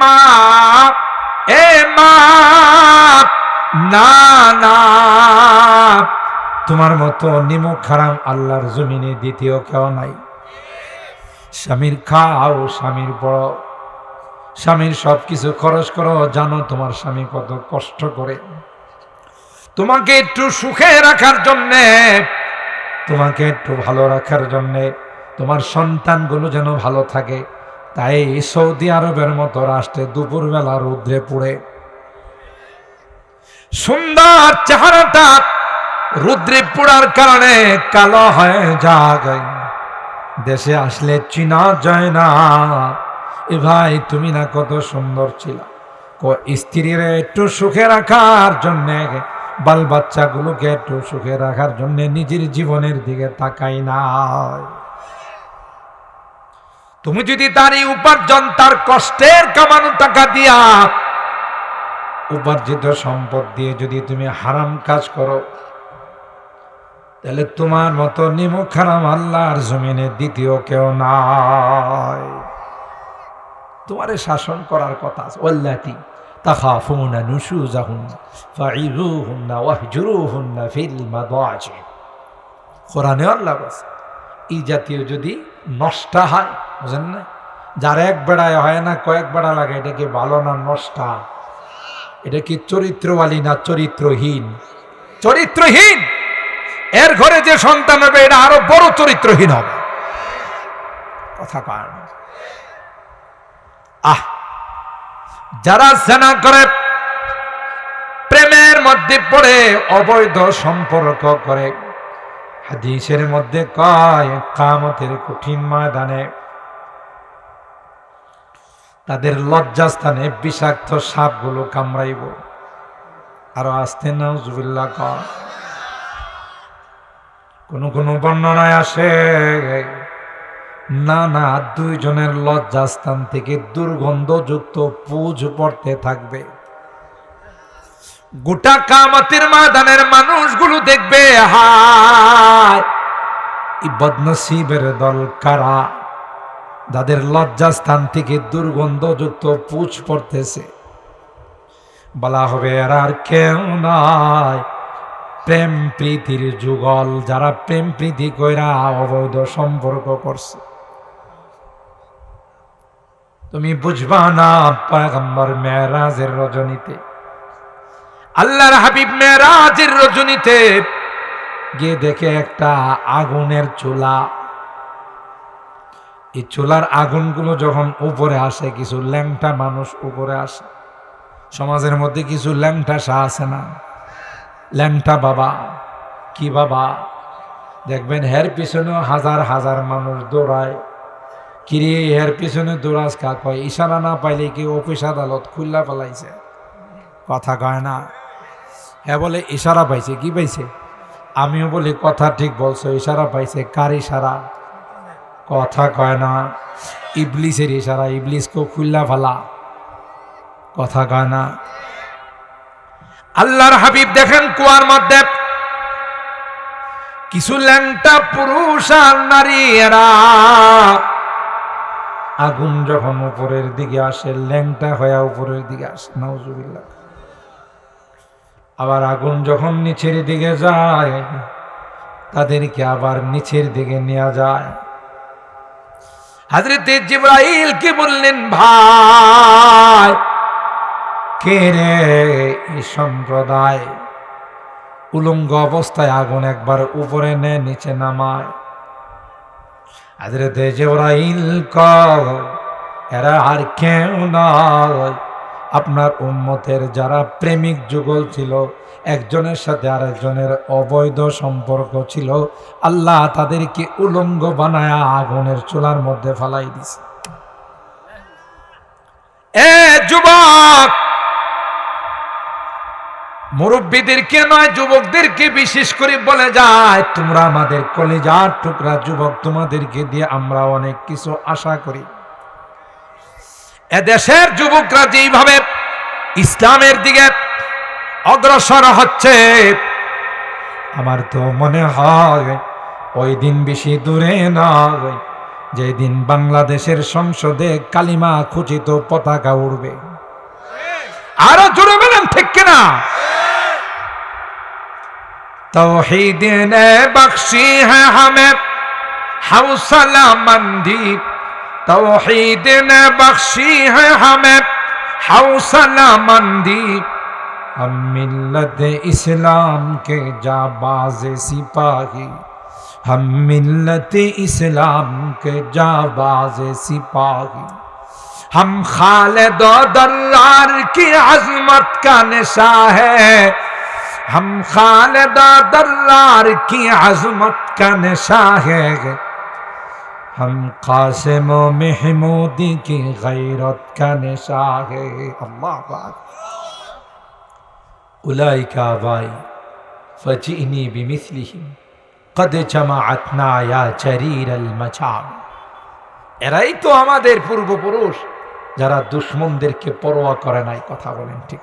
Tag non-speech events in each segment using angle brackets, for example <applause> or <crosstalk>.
মা এ মা না না তোমার মতো নিমক খারাম আল্লাহর জমিনে দ্বিতীয় কেউ নাই। স্বামীর খাও, স্বামীর বড়। স্বামীর সব কিছু খরচ করো, জানো তোমার স্বামী কত কষ্ট করে। তোমাকে একটু সুখে রাখার জন্যে, তোমাকে একটু ভালো রাখার জন্যে, তোমার সন্তানগুলো যেন ভালো থাকে। তাই সৌদি আরবের মতো রাষ্ট্রে দুপুরবেলা রুদ্রে পুড়ে। সুন্দর চেহারাটা রুদ্রে পোড়ার কারণে কালো হয়ে যায়। দেশে আসলে চিনা যায় না। এ ভাই, তুমি না কত সুন্দর ছিল। স্ত্রীর একটু সুখে রাখার জন্যে, বাল বাচ্চাগুলোকে একটু সুখে রাখার জন্য নিজের জীবনের দিকে তাকাই না তুমি যদি তার এই উপার্জন তার কষ্টের কামানো টাকা দিয়া উপার্জিত সম্পদ দিয়ে যদি তুমি হারাম কাজ করো, তাহলে তোমার মতো নিমুখ হারাম আল্লাহর জমিনে দ্বিতীয় কেউ নাই। তোমারে শাসন করার কথা আছে। তাখাফুনা নুশুজাহুন্না ফাইরুহুন্না ওয়াহজুরুহুন্না কোরআনে আল্লাহ বলছে এই জাতীয় যদি নষ্টা হয়, বুঝেন না? যার এক বেড়ায় হয় না, কয়েক বেড়া লাগে, এটা কি ভালো না নষ্টা? এটা কি চরিত্রওয়ালী না চরিত্রহীন? চরিত্রহীন! এর ঘরে যে সন্তান হবে, এটা আরও বড় চরিত্রহীন হবে। কথা আহ! যারা সেনা করে, প্রেমের মধ্যে পড়ে, অবৈধ সম্পর্ক করে হাদিসের মধ্যে কয় কামতের কঠিন ময়দানে তাদের লজ্জাস্থানে বিষাক্ত সাপগুলো কামড়াইব। আরও আসতে নাউজুবিল্লাহ কর কোন কোন বর্ণনায় আসে না না দুইজনের লজ্জাস্থান থেকে দুর্গন্ধযুক্ত পুজ পড়তে থাকবে। গোটা কামতের ময়দানের মানুষগুলো দেখবে, হায়! বদনসিবের দল কারা? যাদের লজ্জাস্থান থেকে দুর্গন্ধযুক্ত পুছ পড়তেছে। বলা হবে, এরা আর কেউ নয় প্রেম প্রীতির যুগল, যারা প্রেম প্রীতি কইরা অবৈধ সম্পর্ক করছে। তুমি বুঝবা না, পয়গম্বর মেয়েরাজের রজনীতে আল্লাহর হাবিব মেয়েরাজের রজনীতে গিয়ে দেখে একটা আগুনের চুলা। এই চুলার আগুনগুলো যখন উপরে আসে, কিছু ল্যাংটা মানুষ উপরে আসে। সমাজের মধ্যে কিছু ল্যাংটা সা আছে না? ল্যাংটা বাবা, কি বাবা? দেখবেন হের পিছনেও হাজার হাজার মানুষ দৌড়ায়। কিরে হের পিছনে দৌড়াস কা কয় ইশারা না পাইলে কি অফিস আদালত খুল্লা ফেলাইছে? কথা কয় না। হ্যাঁ বলে, ইশারা পাইছে। কি পাইছে? আমিও বলি, কথা ঠিক বলছো, ইশারা পাইছে। কার ইশারা? কথা কয় না। ইবলিসের ইশারা ইবলিসকে খুল্লা ফেলা। কথা কয় না। আল্লাহর হাবিব দেখেন কুয়ার মধ্যে কিছু ল্যাংটা পুরুষ আর নারী এরা। আগুন যখন উপরের দিকে আসে, ল্যাংটা হয়ে উপরের দিকে আসে নজুবিল্লাহ আবার আগুন যখন নিচের দিকে যায়, তাদেরকে আবার নিচের দিকে নেওয়া যায়। হাজরতে জিব্রাইল কি বললেন, ভাই, কে রে এই সম্প্রদায়? উলঙ্গ অবস্থায় আগুন একবার উপরে নে নিচে নামায়। হাজরতে জিব্রাইল কর এরা আর কেউ নয়। আপনার উম্মতের যারা প্রেমিক যুগল ছিল, একজনের সাথে আরেকজনের অবৈধ সম্পর্ক ছিল, আল্লাহ তাদেরকে উলঙ্গ বানায় আগুনের চুলার মধ্যে ফালাই দিছে। এ যুবক! মুরব্বীদেরকে নয়, যুবকদেরকে বিশেষ করে বলে যায়, তোমরা আমাদের কলেজার টুকরা যুবক তোমাদেরকে দিয়ে আমরা অনেক কিছু আশা করি। এদেশের যুবকরা যেইভাবে ইসলামের দিকে অগ্রসর হচ্ছে, আমার তো মনে হয় ওই দিন বেশি দূরে নয় যেদিন বাংলাদেশের সংসদে কালিমা খুচিত পতাকা উড়বে। আরও জোরে মেলাম ঠিক কিনা? তো نے بخشی হ্যাঁ ہمیں حوصلہ مندی توحید نے بخشی ہے ہمیں حوصلہ مندی ہم ملت اسلام کے جا باز سپاہی۔ ہم ملت اسلام کے جا باز سپاہی۔ ہم خالد و دلار کی عظمت کا نشاں ہے۔ ہم خالد و دلار کی عظمت کا نشاں ہے۔ ہم قاسم و محمودی کی غیرت کا نشا ہے اللہ پاک اولائی کا بائی فجئنی بمثلہم قد جماعتنا یا جریر المجام এরাই তো আমাদের পূর্বপুরুষ যারা দুশ্মনদেরকে পরোয়া করে নাই কথা বলেন ঠিক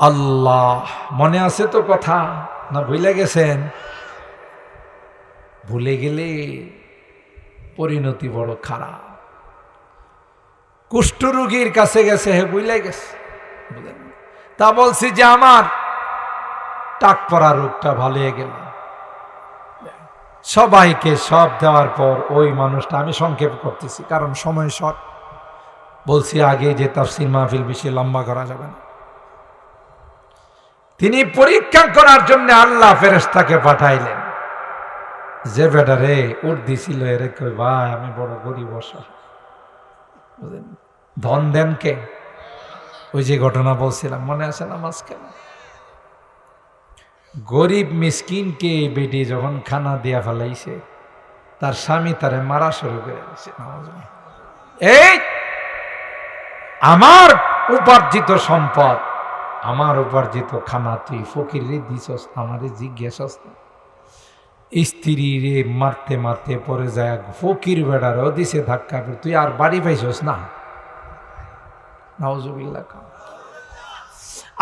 আল্লাহ মনে আছে তো কথা না ভুলে গেছেন ভুলে গেলে পরিণতি বড় খারাপ। কুষ্ঠরোগীর কাছে গেছে, হে ভুলে গেছে। বুঝলেন? তা বলছি যে আমার টাক পড়া রোগটা ভালো হয়ে গেল সবাইকে সব দেওয়ার পর ওই মানুষটা আমি সংক্ষেপ করতেছি, কারণ সময় শর্ট বলছি আগে যে তাফসির মাহফিল বেশি লম্বা করা যাবে না। তিনি পরীক্ষা করার জন্য আল্লাহ ফেরেস্তাকে পাঠাইলেন। যে বেটারে উঠ দিছিল এরে কই ভাই, আমি বড় গরিব? ধন দেন কে ওই যে ঘটনা বলছিলাম, মনে আছে না মাঝখানে গরিব মিসকিনকে বেটি যখন খানা দিয়া ফেলাইছে, তার স্বামী তারে মারা শুরু করে দিছে। এই আমার উপার্জিত সম্পদ, আমার উপার্জিত খানা তুই ফকিরে দিছস, আমারে জিজ্ঞাসস না স্ত্রী রে মারতে মারতে পরে যায়, ফকির বেড়ারও দিছে ধাক্কা করে তুই আর বাড়ি পাইছস না।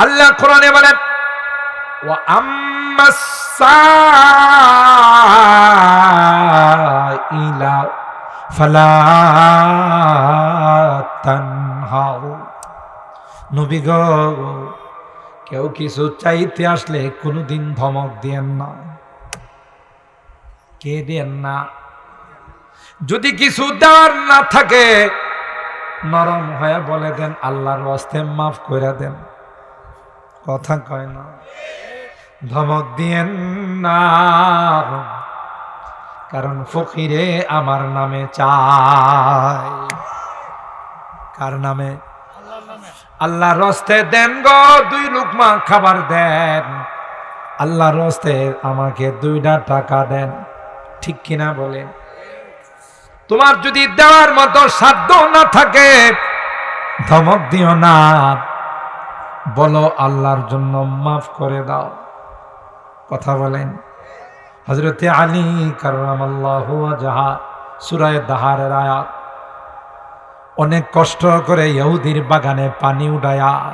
আল্লাহ কোরআনে বলেন ওয়া আম্মাসাইলা ফালা তানহাউ। কেউ কিছু চাইতে আসলে কোনোদিন ধমক দিয়েন না। কে দেন না। যদি কিছু দেওয়ার না থাকে, নরম হয়ে বলে দেন, আল্লাহর ওয়াস্তে মাফ করে দেন। কথা কয় না। ধমক দিয়েন না। কারণ ফকিরে আমার নামে চায়। কার নামে? আল্লাহ রস্তে দেন গো, দুই লুকমা খাবার দেন। আল্লাহ রস্তে আমাকে দুইটা টাকা দেন। ঠিক কিনা বলেন তোমার যদি দেওয়ার মতো সাধ্য না থাকে, ধমক দিও না। বলো আল্লাহর জন্য মাফ করে দাও। কথা বলেন। হজরতে আলী কারণ আল্লাহ যাহা সুরায় দাহারের আয়াত। অনেক কষ্ট করে ইহুদির বাগানে পানি উঠায়া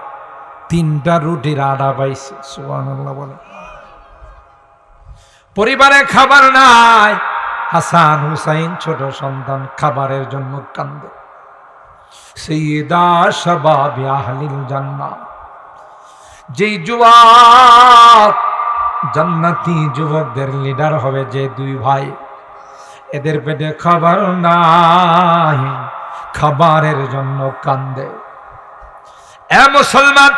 তিনটা রুটির আডা পাইছে, সুবহানাল্লাহ বলে। পরিবারে খাবার নাই। হাসান হুসাইন ছোট সন্তান, খাবারের জন্য কান্দে। যেই যুবক, জান্নাতি যুবকদের লিডার হবে যে দুই ভাই, এদের পেটে খাবার নাই, খাবারের জন্য কান্দে। এ মুসলমান,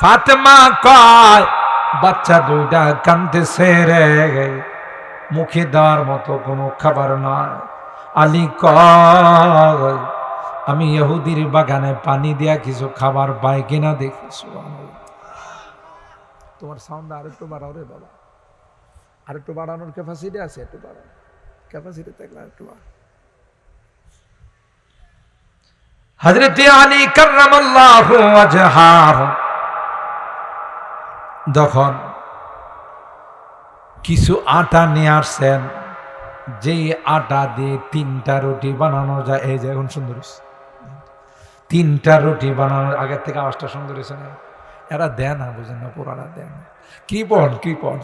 ফাতেমা কয় বাচ্চা দুইটা কান্দতেছে রে। মুখে দেওয়ার মতো কোনো খাবার নয় আলী কয়, আমি ইহুদির বাগানে পানি দিয়া কিছু খাবার পাই কিনা দেখি। তোমার সাউন্ড আর একটু বাড়াও রে বাবা। আর একটু বাড়ানোর ক্যাপাসিটি আছে, একটু বাড়াও। ক্যাপাসিটি থাকলে একটু বাড়াও। হজরত আলী কার্রামাল্লাহু ওয়াজহার যখন কিছু আটা নিয়ে আসছেন। যেই আটা দিয়ে তিনটা রুটি বানানো যায়, এই যে এখন সুন্দর তিনটা রুটি বানানোর আগের থেকে আওয়াজটা সুন্দর হয়েছে না? এরা দেয় না, বুঝেন না, পুরানা দেয় না। কৃপণ কৃপণ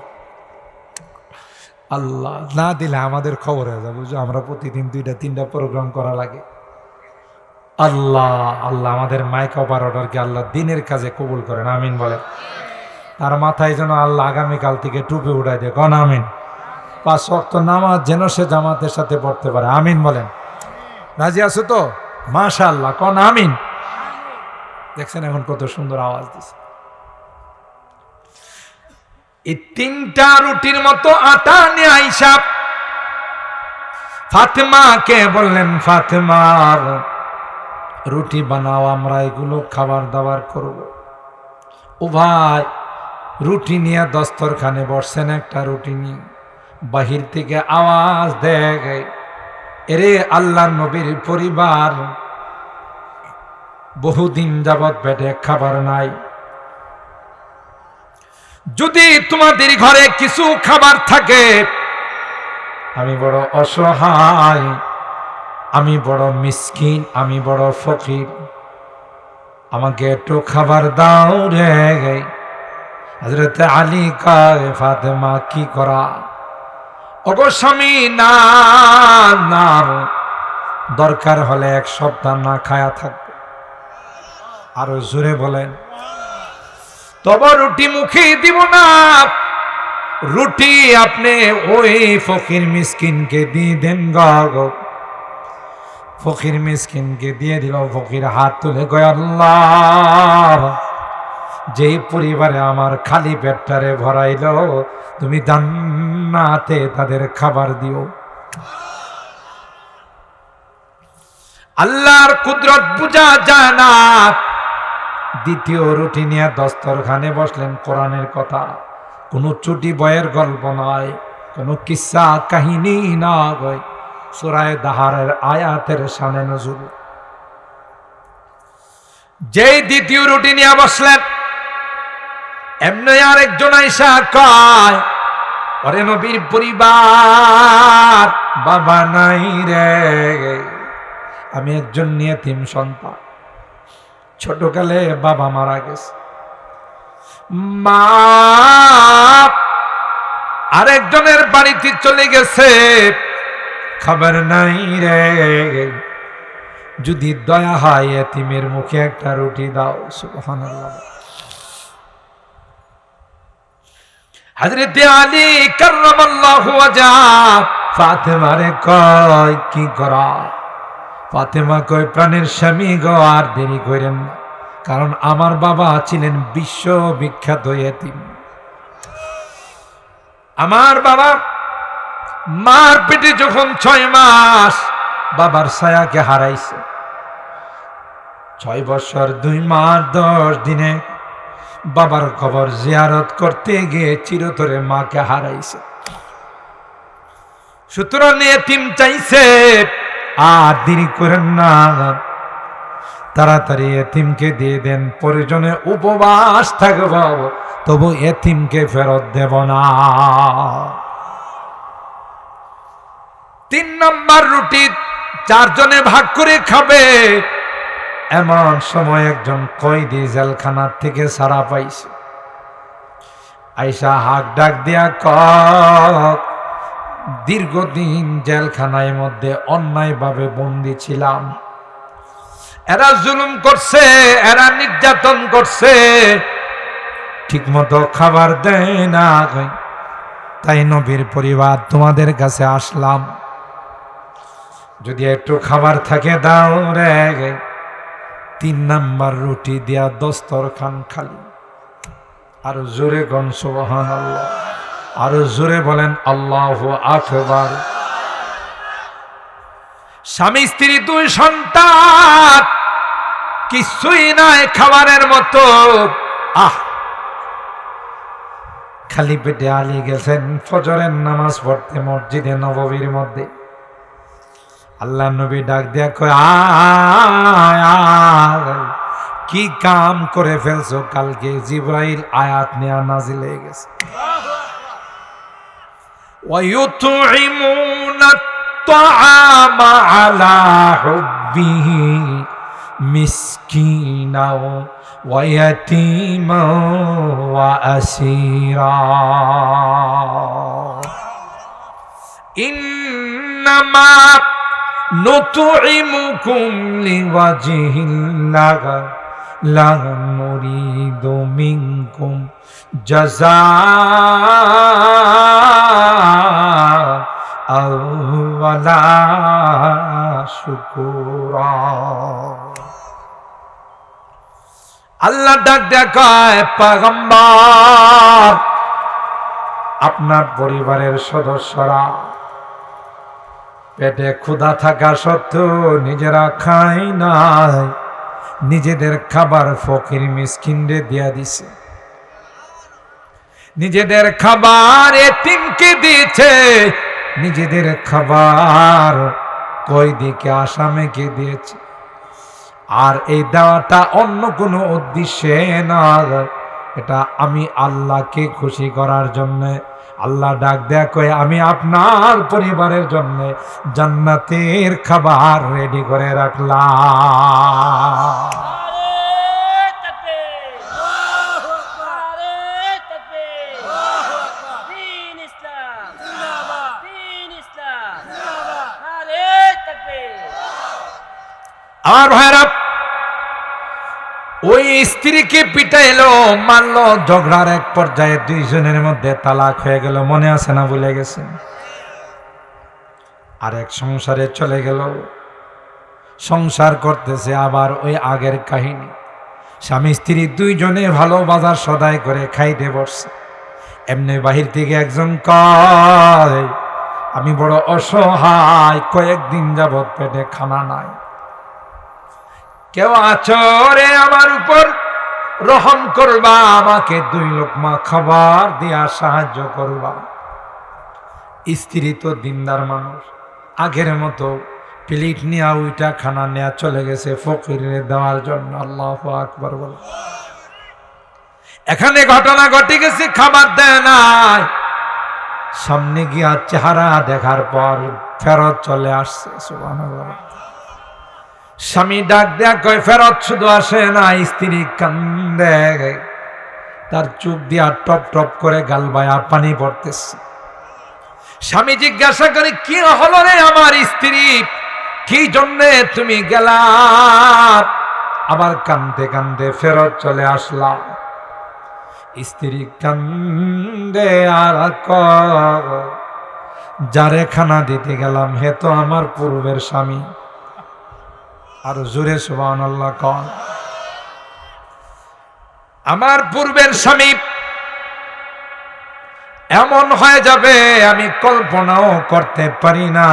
আল্লাহ, না দিলে আমাদের খবর হয়ে যাবে বুঝো আমরা প্রতিদিন দুইটা, তিনটা প্রোগ্রাম করা লাগে। আল্লাহ আল্লাহ আমাদের মাইক অপারেটরকে আল্লাহ দিনের কাজে কবুল করেন, আমিন বলেন। তার মাথায় যেন আল্লাহ আগামীকাল থেকে টুপি উঠাই দেয়। কন আমিন। পাঁচ শক্ত নামাজ যেন সে জামাতের সাথে পড়তে পারে। আমিন বলেন। রাজি আছো তো? মাশা আল্লাহ কন আমিন। দেখছেন এখন কত সুন্দর আওয়াজ দিচ্ছে এই তিনটা রুটির মতো আটা নিয়ে আইসা ফাতেমাকে বললেন ফাতেমার রুটি বানাও, আমরা এগুলো খাবার দাবার করব। ও ভাই রুটি নিয়ে দস্তরখানে বসছেন একটা রুটি নিয়ে। বাহির থেকে আওয়াজ দেয় এরে আল্লাহ নবীর পরিবার, বহুদিন যাবৎ পেটে খাবার নাই। যদি তোমাদের ঘরে কিছু খাবার থাকে, আমি বড় অসহায়, আমি বড় মিসকিন, আমি বড় ফকির। আমাকে একটু খাবার দাও রে হজরত আলী কায় ফাতেমা কি করা? ওগো স্বামী, না না, দরকার হলে এক সপ্তাহ না খায়া থাকবে। আরও জোরে বলেন, তবে রুটি মুখে দিব না। রুটি আপনি ওই ফকির মিসকিনকে দিয়ে দেন গো ফকির মিসকিনকে দিয়ে দিল, ফকির হাত তুলে গয় আল্লাহ। যেই পরিবারে আমার খালি পেটটারে ভরাইল, তুমি জান্নাতে তাদের খাবার দিও। আল্লাহর কুদরত বুঝা যায় না। দ্বিতীয় রুটি নিয়ে দস্তরখানে বসলেন কোরআনের কথা। কোনো চুটি বয়ের গল্প নয়, কোনো কিসা কাহিনী না গয় সুরায় দাহারের আয়াতের সানে নজুর যেই দ্বিতীয় রুটি নিয়ে বসলেন এমনি আরেকজন আইসা কয় অরে নবীর পরিবার, বাবা নাই রে। আমি একজন নিয়ে তিন সন্তান। ছোটকালে বাবা মারা গেছে। মা আরেকজনের বাড়িতে চলে গেছে। খবর নাই রে। যদি দয়া হয় এতিমের মুখে একটা রুটি দাও, সুবহানাল্লাহ। হযরত আলী কাররামাল্লাহু ফাতেমারে কয়, কি করা? ফাতেমা কয়, প্রাণের স্বামী গো, আর দেরি করেন কারণ আমার বাবা ছিলেন বিশ্ব বিখ্যাত এতিম। আমার বাবা মার পেটে যখন ছয় মাস, বাবার ছায়াকে হারাইছে। ছয় বছর, দুই মাস, দশ দিনে বাবার খবর জিয়ারত করতে গিয়ে চিরতরে মাকে হারাইছে। সুতরাং এতিম চাইছে, আর দেরি করেন না। তাড়াতাড়ি এতিমকে দিয়ে দেন, প্রয়োজনে উপবাস থাকব, তবু এতিমকে ফেরত দেব না। তিন নম্বর রুটি চারজনে ভাগ করে খাবে এমন সময় একজন কয়েদি জেলখানার থেকে সারা পাইছে। আইসা হাক ডাক দিয়া ক দীর্ঘদিন জেলখানায় মধ্যে অন্যায়ভাবে বন্দি ছিলাম। এরা জুলুম করছে, এরা নির্যাতন করছে। ঠিক মতো খাবার দেয় না তাই নবীর পরিবার তোমাদের কাছে আসলাম। যদি একটু খাবার থাকে দাও রে তিন নাম্বার রুটি দিয়া দস্তরখান খালি। আর জোরে গন সুবহান আল্লাহ আরও জোরে বলেন, আল্লাহ আকবার। স্বামী, স্ত্রী, দুই সন্তান, কিছুই নাই খাবারের মতো। আহ! খালি পেটে আলি গেছেন ফজরের নামাজ পড়তে মসজিদে নববীর মধ্যে। আল্লাহ নবী ডাক দিয়া কয় আয় আয় কি কাম করে ফেলছো কালকে জিব্রাইল আয়াত নেয়া নাজিল হয়ে গেছে ويطعمون الطعام على حبه مسكينا ويتيما وأسيرا ইন্নামা নুতুইমুকুম লিওয়াজিহিল্লাহ লা নুরিদু মিনকুম জাযাআ ওয়ালা শুকুরা। আল্লাহ ডাক দেখায়, পাগম্বার, আপনার পরিবারের সদস্যরা। পেটে ক্ষুধা থাকা সত্ত্বেও নিজেরা খায় নাই। নিজেদের খাবার ফকির মিসকিনরে দিয়া দিছে। নিজেদের খাবার এতিমকে দিয়েছে। নিজেদের খাবার কয়দিকে আসামেকে দিয়েছে। আর এই দেওয়াটা অন্য কোনো উদ্দেশ্যে না এটা আমি আল্লাহকে খুশি করার জন্য। আল্লাহ ডাক দেয়া কয়ে আমি আপনার পরিবারের জন্য জান্নাতের খাবার রেডি করে রাখলাম। নারে তাকবীর ওই স্ত্রীকে পিটাইলো, মারলো, ঝগড়ার এক পর্যায়ে দুইজনের মধ্যে তালাক হয়ে গেল, মনে আছে না ভুলে গেছে? আর এক সংসারে চলে গেল। সংসার করতেছে আবার ওই আগের কাহিনী। স্বামী স্ত্রী দুইজনে ভালো বাজার সদাই করে খাইতে বসছে। এমনি বাহির থেকে একজন কয়, আমি বড় অসহায়, কয়েকদিন যাবৎ পেটে খানা নাই। কেউ আচরে আমার উপর? রহম করবা, আমাকে দুই লোকমা খাবার দিয়া সাহায্য করবা। স্ত্রী তো দিনদার মানুষ, আগের মতো প্লেট নিয়ে ওইটা খানা নেওয়া চলে গেছে ফকিরে দেওয়ার জন্য, আল্লাহ আকবর বল। এখানে ঘটনা ঘটে গেছে, খাবার দেয় নাই। সামনে গিয়া চেহারা দেখার পর ফেরত চলে আসছে, সুবহানাল্লাহ। স্বামী ডাক দেয়া কয়, ফেরত শুধু আসে না, স্ত্রী কান্দে। তার চোখ দিয়া টপ টপ করে গাল বায়া পানি পড়তেছে। স্বামী জিজ্ঞাসা করে, কি হলো রে আমার স্ত্রী? কি জন্যে তুমি গেলা? আবার কান্দে কান্দে ফেরত চলে আসলাম স্ত্রী কান্দে, আর যারে খানা দিতে গেলাম, হে তো আমার পূর্বের স্বামী। আর জোরে সুবান আল্লাহ কন। আমার পূর্বের স্বামী এমন হয়ে যাবে, আমি কল্পনাও করতে পারি না।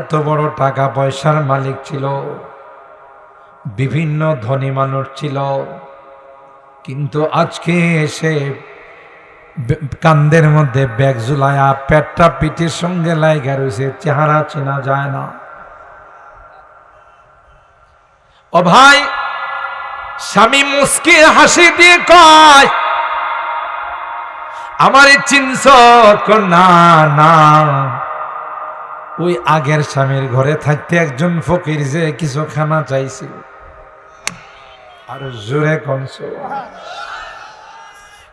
এত বড় টাকা পয়সার মালিক ছিল, বিভিন্ন ধনী মানুষ ছিল। কিন্তু আজকে এসে কান্দের মধ্যে ব্যাগ ঝুলায়া পেটটা পিঠের সঙ্গে লাইগা রয়েছে চেহারা চেনা যায় না। ও ভাই, স্বামী মুস্কি হাসি দিয়ে কয়, আমার চিনস না না। ওই আগের স্বামীর ঘরে থাকতে একজন ফকির যে কিছু খানা চাইছিল। আর জোরে কনস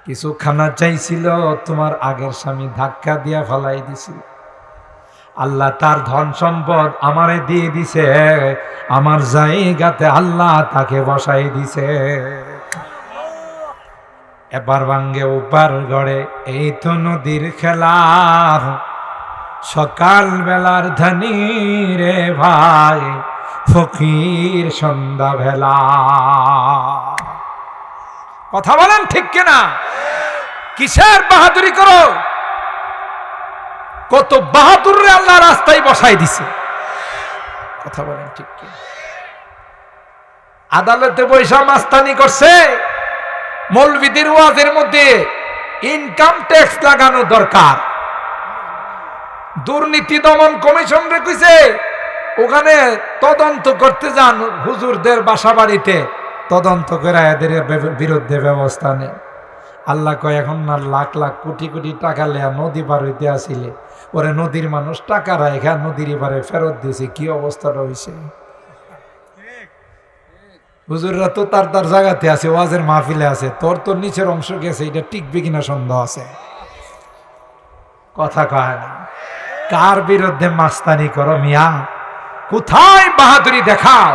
কিছু খানা চাইছিল, তোমার আগের স্বামী ধাক্কা দিয়া ফেলাই দিছিল। আল্লাহ তার ধন সম্পদ আমারে দিয়ে দিছে। আমার জায়গাতে আল্লাহ তাকে বসাই দিছে। এবার ভাঙ্গে উপার গড়ে, এই তো নদীর খেলা। সকাল বেলার ধনী রে ভাই, ফকির সন্ধ্যা ভেলা কথা বলেন ঠিক কিনা? কিসের বাহাদুরি করো? কত বাহাদুর আল্লাহ রাস্তায় বসাই দিছে। কথা বলেন ঠিক আদালতে বৈশা মাস্তানি করছে। মৌলবিদের ওয়াজের মধ্যে ইনকাম ট্যাক্স লাগানো দরকার। দুর্নীতি দমন কমিশন রেখেছে ওখানে তদন্ত করতে যান হুজুরদের বাসা বাড়িতে তদন্ত করে এদের বিরুদ্ধে ব্যবস্থা নেন। আল্লাহ কয়, এখন না লাখ লাখ কোটি কোটি টাকা লেয়া নদী পার হইতে আসিলে। ওরে নদীর মানুষ টাকা রাখা নদীর এবারে ফেরত দিয়েছে। কি অবস্থাটা হয়েছে হুজুররা তো তার তার জায়গাতে আছে, ওয়াজের মাহফিলে আছে। তোর তোর নিচের অংশ গেছে, এটা টিকবে কিনা সন্দেহ আছে? কথা কয় না। কার বিরুদ্ধে মাস্তানি করো মিয়া? কোথায় বাহাদুরি দেখাও?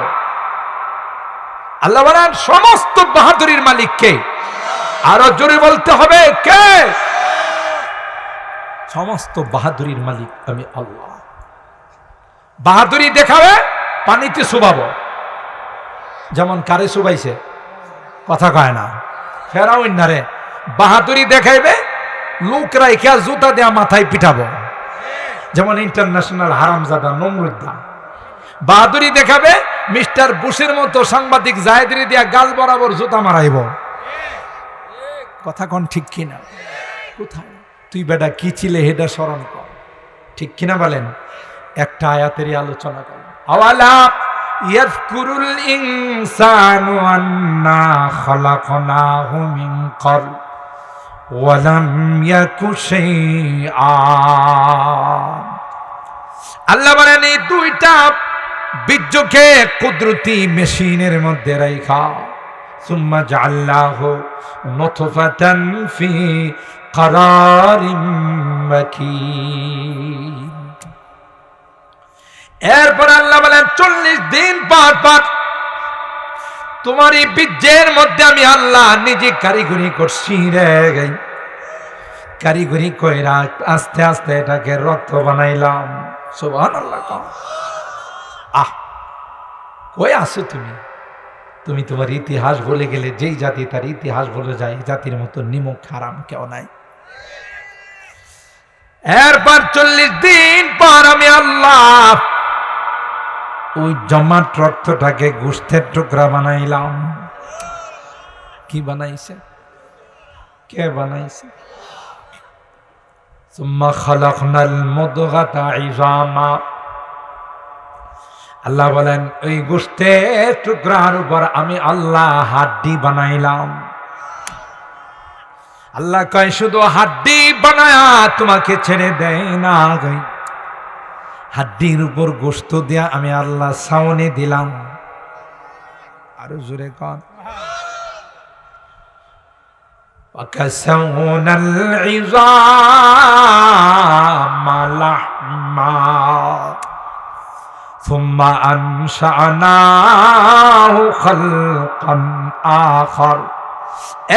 আল্লাহ বলেন, সমস্ত বাহাদুরির মালিক কে আরও জোরে বলতে হবে কে? সমস্ত বাহাদুরির মালিক আমি আল্লাহ। বাহাদুরি দেখাবে পানিতে শুবাবো। যেমন কারে শুবাইছে কথা কয় না। ফেরাও না রে বাহাদুরি দেখাইবে লোক রাইখা জুতা দেয়া মাথায় পিঠাবো যেমন ইন্টারন্যাশনাল হারামজাদা নমরুদ্দা। বাহাদুরি দেখাবে মিস্টার বুশের মতো সাংবাদিক জাহেদরি দিয়া গাল বরাবর জুতা মারাইব। কথা কোন ঠিক কিনা? কোথায়? তুই বেটা কি ছিলে হেডা স্মরণ কর? ঠিক কিনা বলেন? একটা আয়াতেরই আলোচনা কর। আওয়ালা ইয়াজকুরুল ইনসানু আন্না খালাকনাহু মিন ক্বাবল, ওয়ালাম ইয়াকু শাইআ। আল্লাহ বলেন, এই দুইটা বীর্যকে কুদরতি মেশিনের মধ্যে রাইখা। সুম্মা জাআল্লাহু নতফাতান ফি قرارٍ مكين এরপর আল্লাহ বলেন চল্লিশ দিন পর পর তোমার এই বীর্যের মধ্যে আমি আল্লাহ নিজে কারিগরি করছি রে গাই কারিগরি কইরা আস্তে আস্তে এটাকে রক্ত বানাইলাম সোবান আল্লাহ আহ কই আসো তুমি তুমি তোমার ইতিহাস বলে গেলে যেই জাতি তার ইতিহাস বলে যায় এই জাতির মতো নিমক হারাম কেউ নাই এরপর চল্লিশ দিন পর আমি আল্লাহ ওই জমাট রক্তটাকে গোষ্ঠের টুকরা বানাইলাম কি বানাইছে কে বানাইছে ثم خلقنا المضغة عظاما আল্লাহ বলেন ওই গোষ্ঠের টুকরার উপর আমি আল্লাহ হাড্ডি বানাইলাম আল্লাহ কয় শুধু হাড্ডি বানায়া তোমাকে ছেড়ে দেয় না গই হাড্ডির উপর গোস্ত দিয়া আমি আল্লাহ সাউনে দিলাম আরো জোরে কন وكسونا العظام لحما ثم أنشأناه خلقا آخر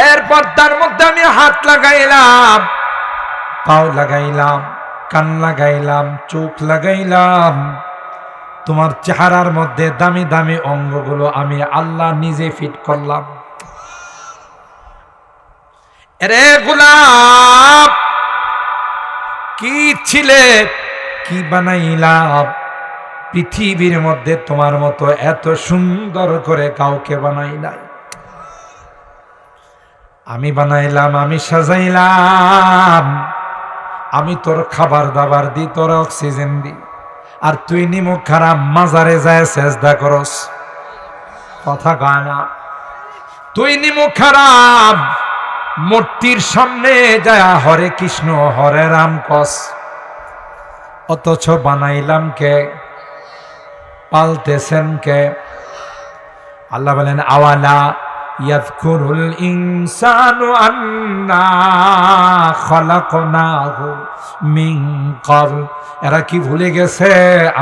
এরপর তার মধ্যে আমি হাত লাগাইলাম পাও লাগাইলাম কান লাগাইলাম চোখ লাগাইলাম তোমার চেহারার মধ্যে দামি দামি অঙ্গগুলো আমি আল্লাহ নিজে ফিট করলাম রে গোলাপ কি ছিলে কি বানাইলাম পৃথিবীর মধ্যে তোমার মতো এত সুন্দর করে কাউকে বানাই নাই। আমি বানাইলাম, আমি সাজাইলাম। আমি তোর খাবার দাবার দি তোর অক্সিজেন দি আর তুই নিমুখ খারাপ মাজারে যায় চেষ্টা করস। কথা কয় না। তুই নিমুখ খারাপ মূর্তির সামনে যায়, হরে কৃষ্ণ, হরে রাম কস অথচ বানাইলাম কে? পালতেছেন কে? আল্লাহ বলেন, আওয়ালা ইয়াজকুরুল ইনসানু আন্না খলাকনাহু মিন ক্বাবল। এরা কি ভুলে গেছে?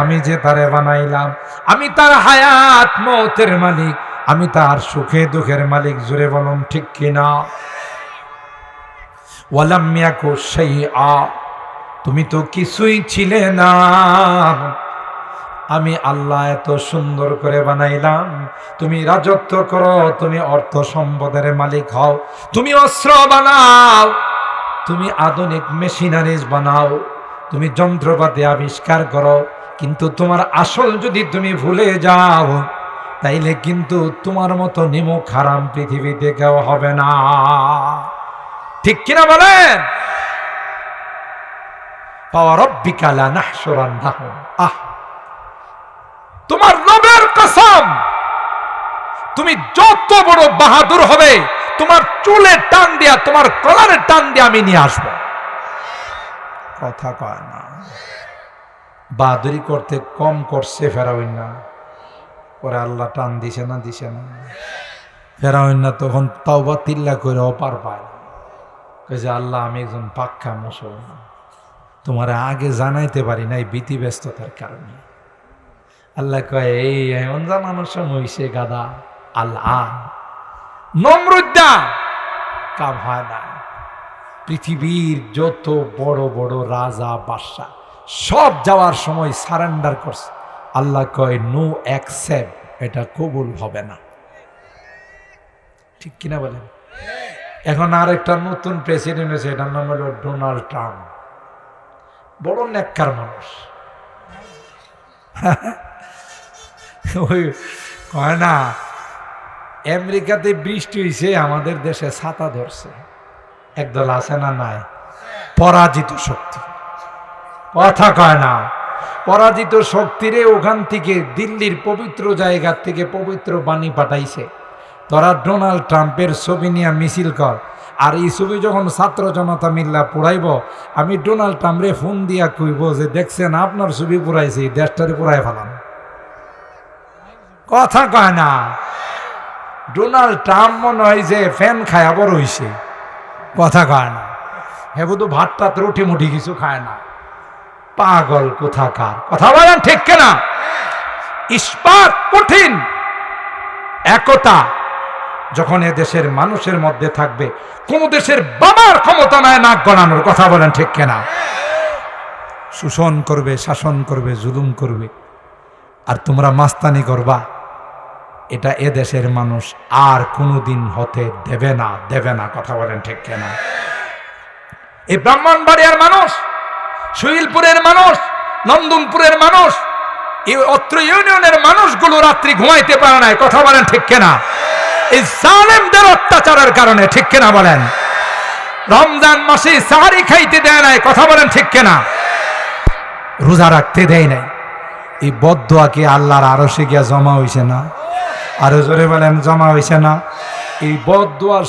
আমি যে তারে বানাইলাম, আমি তার হায়াত মৌতের মালিক, আমি তার সুখে দুঃখের মালিক জুড়ে বলুন ঠিক কিনা? ওয়ালাম ইয়াকু শাইআ। তুমি তো কিছুই ছিলে না। আমি আল্লাহ এত সুন্দর করে বানাইলাম। তুমি রাজত্ব করো, তুমি অর্থ সম্পদের মালিক হও, তুমি অস্ত্র বানাও, তুমি আধুনিক মেশিনারিজ বানাও, তুমি যন্ত্রপাতি আবিষ্কার করো, কিন্তু তোমার আসল যদি তুমি ভুলে যাও, তাইলে কিন্তু তোমার মতো নিমুখ হারাম পৃথিবীতে কেউ হবে না। ঠিক কিনা বলেন? পাওয়ার অব্বিকালা নাহসরান আহ! তোমার রবের কসম, তুমি যত বড় বাহাদুর হবে, তোমার চুলে টান দিয়া, তোমার কলারে টান দিয়া আমি নিয়ে আসব। কথা কয় না। বাহাদুরি করতে কম করছে ফেরাউন না। পরে আল্লাহ টান দিছে না দিছে না। ফেরাউন না তখন তাওবা তিল্লা করে অপার পায় কয়েছে আল্লাহ, আমি একজন পাক্কা মুসলমান। তোমার আগে জানাইতে পারি নাই ভীতি ব্যস্ততার কারণে। আল্লাহ কয়, এই এমন জানানোর সময় গাদা, আল্লাহ। নমরুদ্দা, কাম হয় না। পৃথিবীর যত বড় বড় রাজা, বাদশাহ, সব যাওয়ার সময় সারেন্ডার করছে। আল্লাহ কয়, নো অ্যাকসেপ্ট, এটা কবুল হবে না। ঠিক কিনা বলেন? এখন আর একটা নতুন প্রেসিডেন্ট হয়েছে এটার নাম হলো ডোনাল্ড ট্রাম্প। বড় নেককার মানুষ। <laughs> ওই কয় না, আমেরিকাতে বৃষ্টি হয়েছে আমাদের দেশে ছাতা ধরছে। একদল আছে না নাই? পরাজিত শক্তি। কথা কয় না, পরাজিত শক্তিরে ওখান থেকে দিল্লির পবিত্র জায়গা থেকে পবিত্র বাণী পাঠাইছে। তোরা ডোনাল্ড ট্রাম্পের ছবি নিয়ে মিছিল কর, আর এই ছবি যখন ছাত্র জনতা মিল্লা পুরাইব আমি ডোনাল্ড ট্রাম্পরে ফোন দিয়া কইব যে, দেখছেন, আপনার ছবি পুরাইছে দেশটারে পুরাই ফেলান। কথা কয় না। ডোনাল্ড ট্রাম্প মনে হয় যে ফ্যান খায় বড় হইছে। কথা কয় না। হে বুধ ভাত টাত রুটি মুটি কিছু খায় না। পাগল কোথাকার। কথা বলেন ঠিক কেনা? ইস্পাত কঠিন। একতা, যখন এ দেশের মানুষের মধ্যে থাকবে, কোন দেশের বাবার ক্ষমতা নয় নাক গণানোর কথা বলেন ঠিক কেনা? শোষণ করবে, শাসন করবে, জুলুম করবে। আর তোমরা মাস্তানি করবা। এটা এ দেশের মানুষ আর কোনোদিন হতে দেবে না দেবে না, কথা বলেন ঠিক কেনা? এই ব্রাহ্মণবাড়িয়ার মানুষ, শৈলপুরের মানুষ, নন্দনপুরের মানুষ অত্র ইউনিয়নের মানুষগুলো রাত্রি ঘুমাইতে পারে না কথা বলেন ঠিক কেনা? এই জালেমদের অত্যাচারের কারণে, ঠিক কেনা বলেন? রমজান মাসে সাহারি খাইতে দেয় নাই, কথা বলেন ঠিক কেনা? রোজা রাখতে দেয় নাই। এই বদুয়া কি আল্লাহর আরও গিয়া জমা হইছে না? আরও জোরে বলেন জমা হয়েছে না। এই বদুয়ার